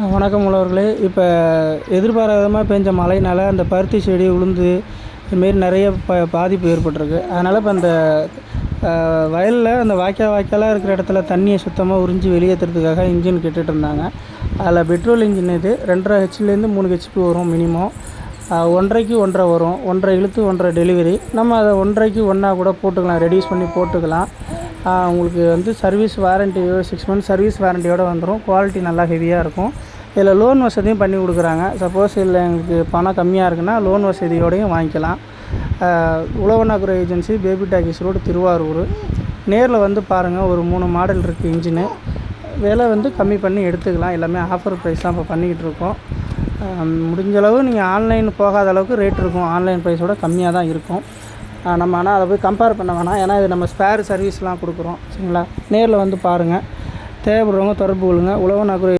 வணக்கம் உழவர்களே இப்போ எதிர்பாராதமாக பெஞ்ச மழையினால் அந்த பருத்தி செடி உளுந்து இதுமாரி நிறைய ப பாதிப்பு ஏற்பட்டிருக்கு. அதனால் இப்போ அந்த வயலில் அந்த வாய்க்கால் வாய்க்காலாக இருக்கிற இடத்துல தண்ணியை சுத்தமாக உறிஞ்சி வெளியேற்றுறதுக்காக இன்ஜின் கேட்டுட்டு இருந்தாங்க. அதில் பெட்ரோல் இன்ஜின் இது ரெண்டரை ஹெச்லேருந்து மூணு ஹெச்பி வரும் மினிமம். ஒன்றரைக்கு ஒன்றரை வரும். ஒன்றரை இழுத்து ஒன்றரை டெலிவரி. நம்ம அதை ஒன்றரைக்கு ஒன்றா கூட போட்டுக்கலாம். ரெடியூஸ் பண்ணி போட்டுக்கலாம். உங்களுக்கு வந்து சர்வீஸ் வாரண்ட்டியோ சிக்ஸ் மந்த்ஸ் சர்வீஸ் வாரண்ட்டியோடு வந்துடும் குவாலிட்டி நல்லா ஹெவியாக இருக்கும். இதில் லோன் வசதியும் பண்ணி கொடுக்குறாங்க. சப்போஸ் இதில் எங்களுக்கு பணம் கம்மியாக இருக்குன்னா லோன் வசதியோடையும் வாங்கிக்கலாம். ஆஹ் உழவனாக்குற agency baby talkies road Thiruvarur. நேரில் வந்து பாருங்கள் ஒரு மூணு மாடல் இருக்குது இன்ஜினு விலை வந்து கம்மி பண்ணி எடுத்துக்கலாம். எல்லாமே ஆஃபர் ப்ரைஸ் தான் இப்போ பண்ணிக்கிட்டு இருக்கோம். முடிஞ்சளவு முடிஞ்ச அளவு நீங்கள் ஆன்லைன் போகாத அளவுக்கு ரேட் இருக்கும். ஆன்லைன் ப்ரைஸோட கம்மியாக தான் இருக்கும். நம்ம ஆனால் அதை போய் கம்பேர் பண்ண வேணாம். ஏன்னா இது நம்ம ஸ்பேர் சர்வீஸ்லாம் கொடுக்குறோம். சரிங்களா? நேரில் வந்து பாருங்கள் தேவைப்படுறவங்க தொடர்பு கொள்ளுங்கள் உழவனாக்குற